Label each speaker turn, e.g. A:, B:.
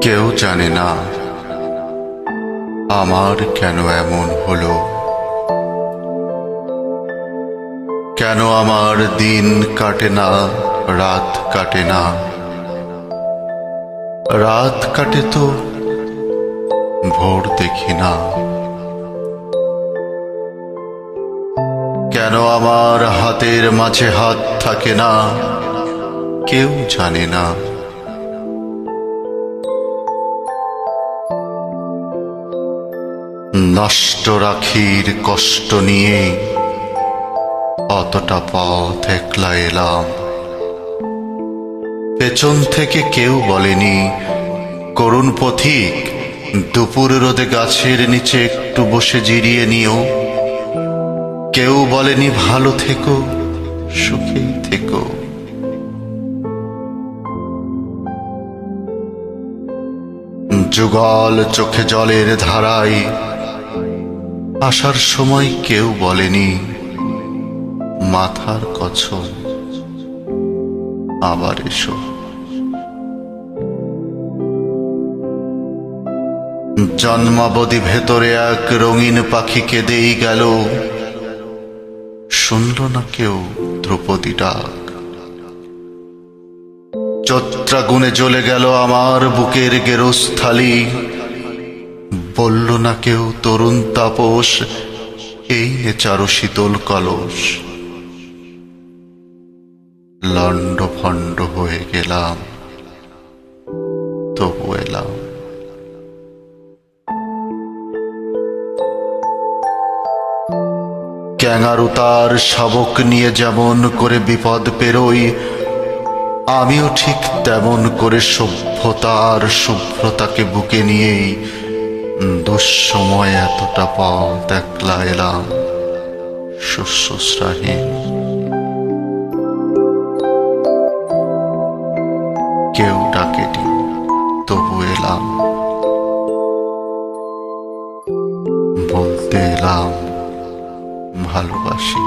A: কেউ জানে না আমার কেন এমন হলো। কেন আমার দিন কাটে না, রাত কাটে না? রাত কাটে তো ভোর দেখি না। কেন আমার হাতের মাঝে হাত থাকে না, কেউ জানে না। নষ্ট রাখির কষ্ট নিয়ে অতটা পথ একলা এলাম। পেছন থেকে কেউ বলেনি, করুণ পথিক, দুপুর রোদে গাছের নিচে একটু বসে জিরিয়ে নিও। কেউ বলেনি, ভালো থেকো সুখেই থেকো। যুগল চোখে জলের ধারায় আসার সময় কেউ বলেনি, মাথার কছল, আবার এসো। জন্মাবধি ভেতরে এক রঙিন পাখি কেঁদেই গেল। শুনল না কেউ ধ্রুপদী ডাক। চত্রা গুণে জ্বলে গেল আমার বুকের গেরস্থালি। বলল না কেউ, তরুণ তাপস, এই নে চারো শীতল কলস। লণ্ড ভণ্ড হয়ে গেলাম, তবু এলাম। ক্যাঙারু তার শাবক নিয়ে যেমন করে বিপদ পেরোই, আমিও ঠিক তেমন করে সভ্যতার শুভ্রতাকে বুকে নিয়েই দুঃসময় এতটা পথ একলা এলাম শুশ্রূষাহীন কেউ ডাকেনি তবু এলাম। বলতে এলাম ভালোবাসি।